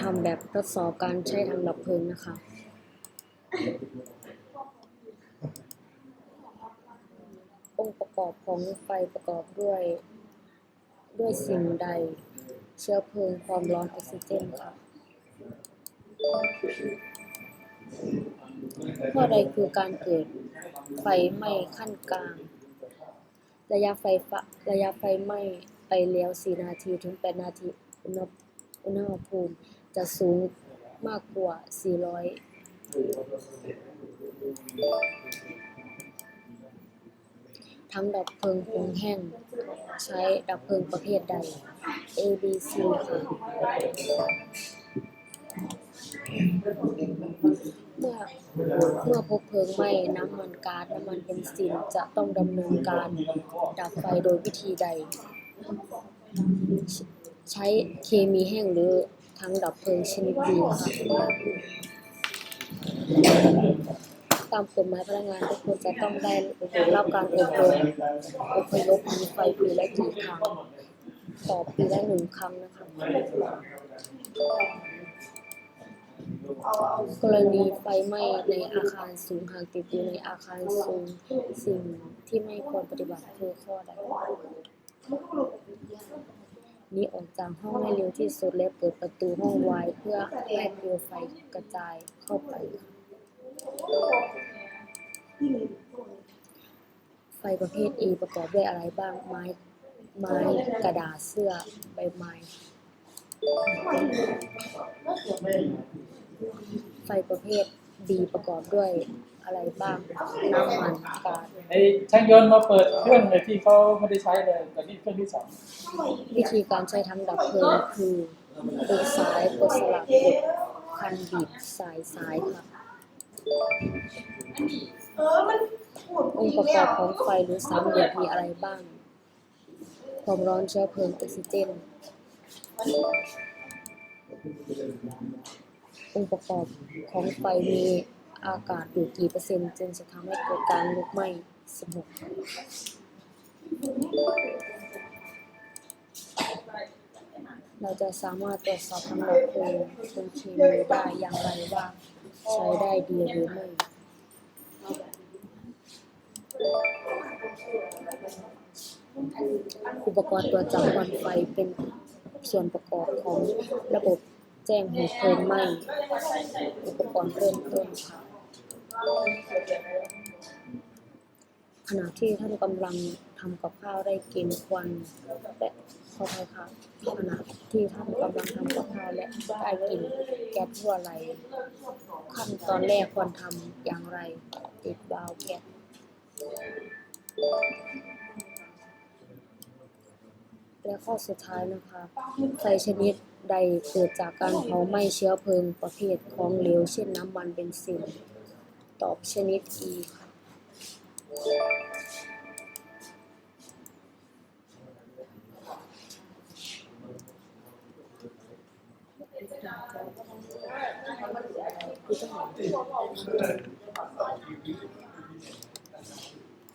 ทำแบบทดสอบการใช้ถังดับเพลิงนะคะ องค์ประกอบของไฟประกอบด้วย ด้วยสิ่งใด เชื้อเพลิงความร้อนออกซิเจนค่ะข้อใดคือการเกิดไฟไหม้ขั้นกลาง ระยะไฟระยะไฟไหม้ไปแล้ว 4 นาทีถึง 8 นาทีอุณหอุณหภูมิ จะสูงมากกว่า 400ทั้งดับเพลิงคงแห้ง ใช้ดับเพลิงประเภทใด A B C ค่ะ เมื่อเมื่อพบเพลิงไหม้น้ำมันก๊าซน้ำมันเบนซินจะต้องดำเนินการดับไฟโดยวิธีใด ใช้เคมีแห้งหรือ ทั้งดับเพลิงชนิดดีค่ะตามกฎหมายพนักงานทุกคนจะต้องได้รับการอบรมอพยพหนีไฟปีละกี่ครั้งต่อปีละหนึ่งครั้งนะคะกรณีไฟไหม้ในอาคารสูงหากติดอยู่ในอาคารสูงสิ่งที่ไม่ควรปฏิบัติคือข้อใด นี้ออกจากห้องให้เร็วที่สุดและเปิดประตูห้องไว้เพื่อให้เปลวไฟกระจายเข้าไปค่ะไฟประเภท A ประกอบด้วยอะไรบ้าง ไม้ ไม้กระดาษเสื้อใบไม้ไฟประเภท B ประกอบด้วยอะไรบ้างน้ำมันก๊าซไอ้ช่างยนต์มาเปิดเครื่องเลยที่เขาไม่ได้ใช้เลยแต่นี่เครื่องที่สองวิธีการใช้ทั้งดับเพลิงคือกดซ้ายกดสลับกดคันบีบสายซ้ายค่ะองค์ประกอบของไฟหรือสามเหลี่ยมมีอะไรบ้าง ความร้อนเชื้อเพลิงออกซิเจน องค์ประกอบของไฟมีอากาศอยู่กี่เปอร์เซ็นต์จึงจะทำให้เกิดการลุกไหม้16เราจะสามารถตรวจสอบทั้งดับเพลิงเป็นเคมีได้อย่างไรว่าใช้ได้ดีหรือไม่อุปกรณ์ตรวจจับควันไฟเป็นส่วนประกอบของระบบ จ้งเหตุเพลิงไหม้อุปกรณ์เริ่มต้นค่ะขณะที่ท่านกำลังทำกับข้าวได้กินควันและขอโทษค่ะขณะที่ท่านกำลังทำกับข้าวและได้กินแก๊สทั่วไหลขั้นตอนแรกควรทำอย่างไร ติดวาล์วแก๊ส และข้อสุดท้ายนะคะไฟชนิดใดเกิดจากการเผาไหม้เชื้อเพลิงประเภทของเหลว เช่นน้ำมันเบนซิน ตอบชนิด E ค่ะเ